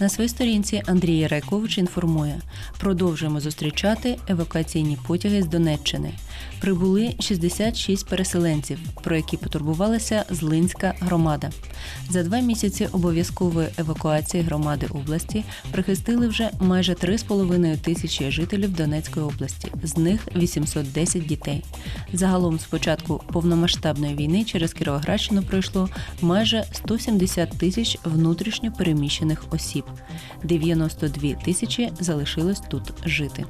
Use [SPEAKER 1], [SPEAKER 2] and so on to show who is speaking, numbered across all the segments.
[SPEAKER 1] На своїй сторінці Андрій Райкович інформує: продовжуємо зустрічати евакуаційні потяги з Донеччини. Прибули 66 переселенців, про які потурбувалася Злинська громада. За два місяці обов'язкової евакуації громади області прихистили вже майже 3,5 тисячі жителів Донецької області, з них 810 дітей. Загалом з початку повномасштабної війни через Кіровоградщину пройшло майже 170 тисяч внутрішньо переміщених осіб. 92 тисячі залишилось тут жити.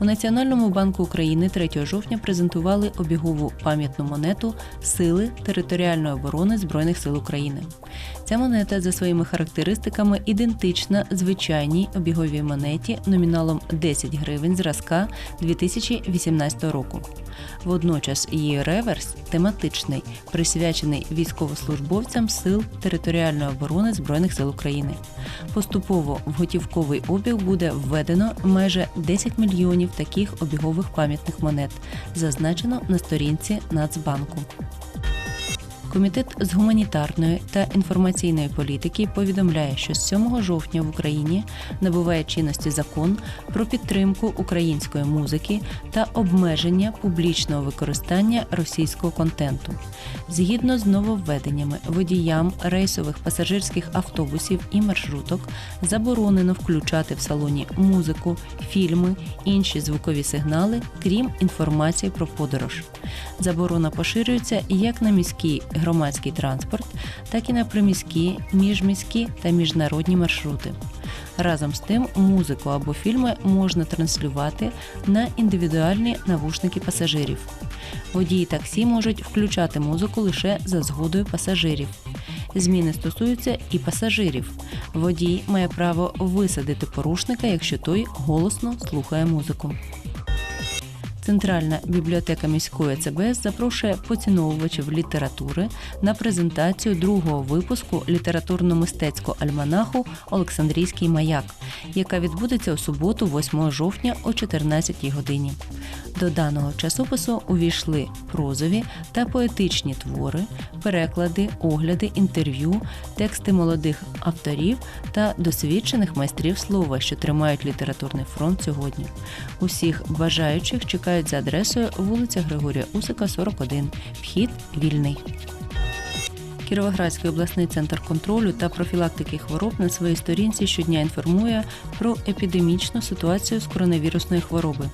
[SPEAKER 1] У Національному банку України 3 жовтня презентували обігову пам'ятну монету Сили територіальної оборони Збройних сил України. Ця монета за своїми характеристиками ідентична звичайній обіговій монеті номіналом 10 гривень зразка 2018 року. Водночас її реверс тематичний, присвячений військовослужбовцям сил територіальної оборони Збройних сил України. Поступово в готівковий обіг буде введено майже 10 мільйонів таких обігових пам'ятних монет, зазначено на сторінці Нацбанку. Комітет з гуманітарної та інформаційної політики повідомляє, що з 7 жовтня в Україні набуває чинності закон про підтримку української музики та обмеження публічного використання російського контенту. Згідно з нововведеннями, водіям рейсових пасажирських автобусів і маршруток заборонено включати в салоні музику, фільми, інші звукові сигнали, крім інформації про подорож. Заборона поширюється як на міський громадський транспорт, так і на приміські, міжміські та міжнародні маршрути. Разом з тим, музику або фільми можна транслювати на індивідуальні навушники пасажирів. Водії таксі можуть включати музику лише за згодою пасажирів. Зміни стосуються і пасажирів. Водій має право висадити порушника, якщо той голосно слухає музику. Центральна бібліотека міської ЦБС запрошує поціновувачів літератури на презентацію другого випуску літературно-мистецького альманаху Олександрійський маяк, яка відбудеться у суботу, 8 жовтня о 14 годині. До даного часопису увійшли прозові та поетичні твори, переклади, огляди, інтерв'ю, тексти молодих авторів та досвідчених майстрів слова, що тримають літературний фронт сьогодні. Усіх бажаючих чекають за адресою вулиця Григорія Усика, 41. Вхід вільний. Кіровоградський обласний центр контролю та профілактики хвороб на своїй сторінці щодня інформує про епідемічну ситуацію з коронавірусної хвороби.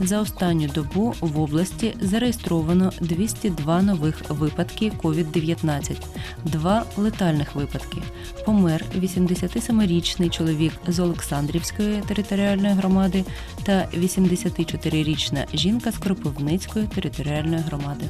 [SPEAKER 1] За останню добу в області зареєстровано 202 нових випадки COVID-19, два летальних випадки. Помер 87-річний чоловік з Олександрівської територіальної громади та 84-річна жінка з Кропивницької територіальної громади.